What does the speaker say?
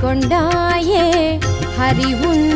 கொண்டாயே ஹரி உன்